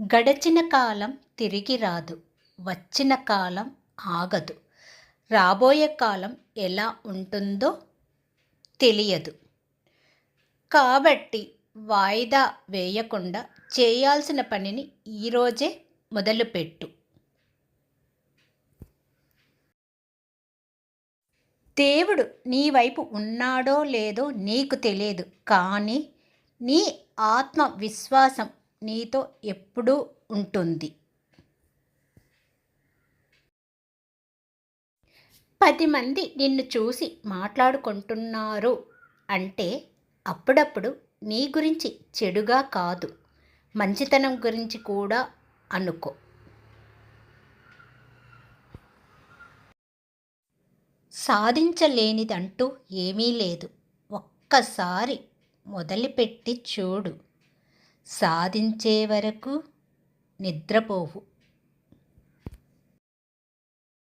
గడచిన కాలం తిరిగి రాదు వచ్చిన కాలం ఆగదు. రాబోయే కాలం ఎలా ఉంటుందో తెలియదు. కాబట్టి వాయిదా వేయకుండా చేయాల్సిన పనిని ఈరోజే మొదలుపెట్టు. దేవుడు నీ వైపు ఉన్నాడో లేదో నీకు తెలియదు కానీ నీ ఆత్మవిశ్వాసం నీతో ఎప్పుడూ ఉంటుంది. పది మంది నిన్ను చూసి మాట్లాడుకుంటున్నారు అంటే అప్పుడప్పుడు నీ గురించి చెడుగా కాదు. మంచితనం గురించి కూడా అనుకో. సాధించలేనిదంటూ ఏమీ లేదు. ఒక్కసారి మొదలుపెట్టి చూడు. సాధించే వరకు నిద్రపోవు.